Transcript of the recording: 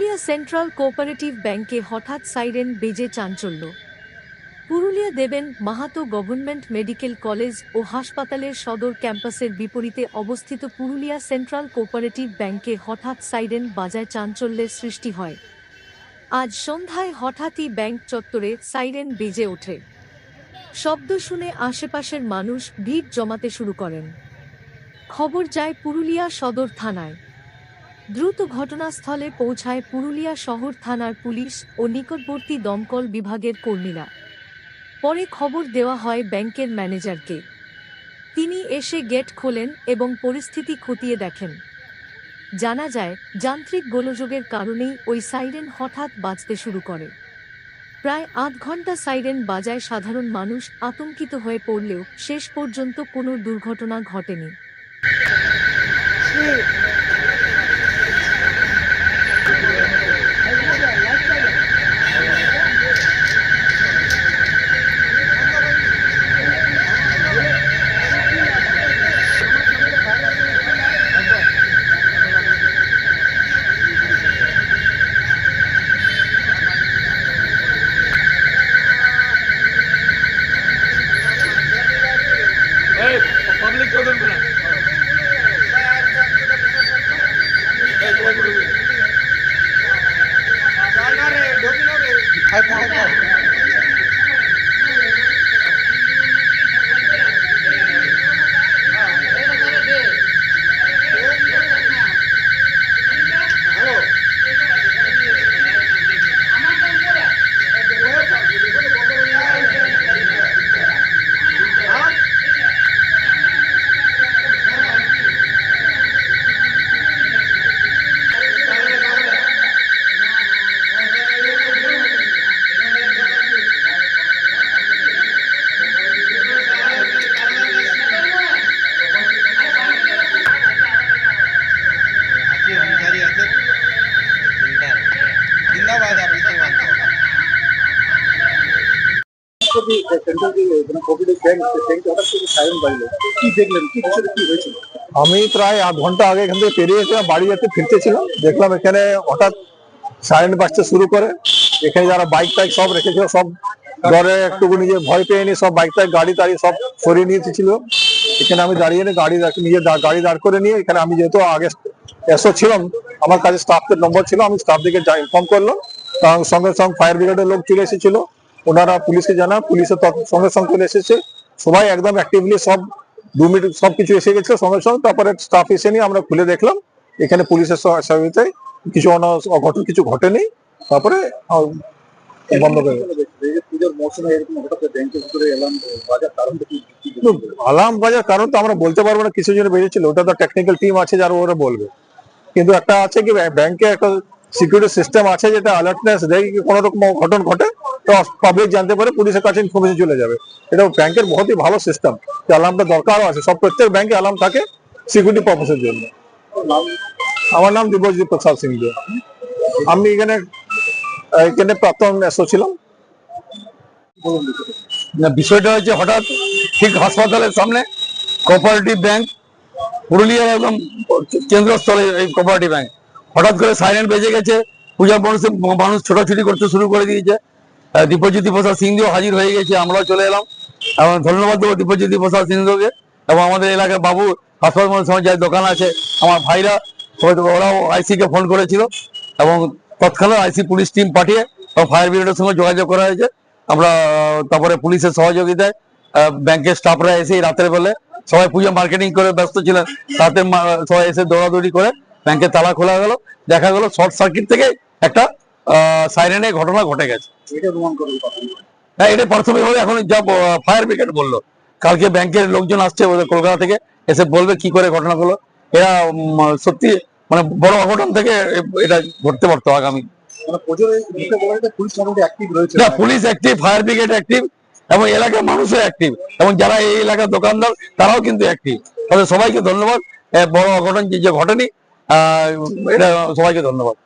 Purulia central cooperative ব্যাংকে হঠাৎ siren বেজে চাঞ্চল্য। Purulia Deben Mahato government medical college ও হাসপাতালের সদর ক্যাম্পাসের বিপরীতে অবস্থিত পুরুলিয়া সেন্ট্রাল কোঅপারেটিভ ব্যাংকে হঠাৎ সাইরেন বাজায় চাঞ্চল্যের সৃষ্টি হয়। আজ সন্ধ্যায় হঠাৎই ব্যাংক চত্বরে সাইরেন বেজে ওঠে। শব্দ শুনে আশেপাশের মানুষ ভিড় জমাতে শুরু করেন। খবর যায় পুরুলিয়া সদর থানায়। দ্রুত ঘটনাস্থলে পৌঁছায় পুরুলিয়া শহর থানার পুলিশ ও নিকটবর্তী দমকল বিভাগের কর্মীরা। পরে খবর দেওয়া হয় ব্যাংকের ম্যানেজারকে। তিনি এসে গেট খোলেন এবং পরিস্থিতি খতিয়ে দেখেন। জানা যায়, যান্ত্রিক গোলযোগের কারণেই ওই সাইরেন হঠাৎ বাজতে শুরু করে। প্রায় আধ ঘণ্টা সাইরেন বাজায় সাধারণ মানুষ আতঙ্কিত হয়ে পড়লেও শেষ পর্যন্ত কোনো দুর্ঘটনা ঘটেনি। I, Ay, I, ay. বিষয়টা কি হয়েছিল আমি প্রায় আধ ঘণ্টা আগে এখান থেকে পেরিয়ে এসে বাড়ি যেতে ফিরতেছিলাম দেখলাম এখানে হঠাৎ সাইরেন বাজতে শুরু করে। এখানে যারা বাইক টাইক সব রেখেছিল, সব ডরে একটুকু নিজে ভয় পেয়ে নিয়ে সব বাইক টাইক গাড়ি টাড়ি সব সরিয়ে নিয়ে এসেছিল এখানে আমি দাঁড়িয়ে নিয়ে গাড়ি রাখ- নিজে দা- গাড়ি দাঁড় করে নিয়ে এখানে আমি যেহেতু আগে এসো ছিলাম আমার কাছে স্টাফের নম্বর ছিল আমি স্টাফ দিকে ইনফর্ম করলাম তার সঙ্গে সঙ্গে ফায়ার ব্রিগেডের লোক চলে এসেছিল। ওনারা পুলিশকে জানা পুলিশের সঙ্গে সঙ্গে চলে এসেছে। সবাই একদম অ্যাক্টিভলি সব দু মিনিট সবকিছু এসে গেছে সঙ্গে সঙ্গে তারপরে স্টাফ এসে নিয়ে আমরা খুলে দেখলাম। এখানে পুলিশের সহ- সহায়তায় কিছু অঘটন কিছু ঘটেনি। তারপরে বন্ধ করে যে এলাম বাজার কারণ তো আমরা বলতে পারব না কিছু জন্য বেরিয়েছিল ওটা তো টেকনিক্যাল টিম আছে যারা ওরা বলবে। কিন্তু একটা আছে কি ব্যাংকে একটা সিকিউরিটি সিস্টেম আছে যেটা অ্যালার্টনেস দেয়, কি কোনো রকম ঘটন ঘটে, তো পাবলিক জানতে পারে, পুলিশের কাছে ইনফরমেশন চলে যাবে এটা ব্যাংকের বহুতই ভালো সিস্টেম অ্যালার্মটা দরকারও আছে সব প্রত্যেক ব্যাংকে অ্যালার্ম থাকে সিকিউরিটি পারপাসের জন্য আমার নাম দিব্যজিৎ প্রসাদ সিং। আমি এখানে এখানে প্রাক্তন ছিলাম বিষয়টা। হচ্ছে হঠাৎ ঠিক হাসপাতালের সামনে কোঅপারেটিভ ব্যাংক পুরুলিয়ার একদম কেন্দ্রস্থলে এই কোঅপারেটিভ ব্যাংক হঠাৎ করে সাইরেন বেজে গেছে, পূজা মানুষ মানুষ ছোটাছুটি করতে শুরু করে দিয়েছে। দীপজ্যোতি প্রসাদ সিংদেও হাজির হয়ে গেছে, আমরাও চলে এলাম। এবং ধন্যবাদ দেবো দীপজ্যোতি প্রসাদ সিংদেওকে এবং আমাদের এলাকার বাবু, হাসপাতাল সময় যার দোকান আছে, আমার ভাইরা ওরাও আইসিকে ফোন করেছিল। এবং তৎক্ষণাৎ আইসি পুলিশ টিম পাঠিয়ে ফায়ার ব্রিগেডের সঙ্গে যোগাযোগ করা হয়েছে। আমরা তারপরে পুলিশের সহযোগিতায় ব্যাংকের স্টাফরা এসে রাতের বেলা সবাই পুজো মার্কেটিং করে ব্যস্ত ছিলেন। মা- সবাই এসে দৌড়াদৌড়ি করে ব্যাংকের তালা খোলা গেল। দেখা গেল শর্ট সার্কিট থেকে একটা সাইরেনের ঘটনা ঘটে গেছে। হ্যাঁ এটা প্রাথমিকভাবে এখন যা ফায়ার ব্রিগেড বলল। কালকে ব্যাংকের লোকজন আসছে কলকাতা থেকে এসে বলবে কি করে ঘটনা হলো। এরা সত্যি মানে বড় অঘটন থেকে এটা ঘটতে পারতো আগামী। মানে police active fire brigade active এবং এলাকার মানুষও অ্যাক্টিভ এবং যারা এই এলাকার দোকানদার তারাও কিন্তু অ্যাক্টিভ তাদের সবাইকে ধন্যবাদ। বড় অঘটন যে যে ঘটেনি আহ, এটা সবাইকে ধন্যবাদ।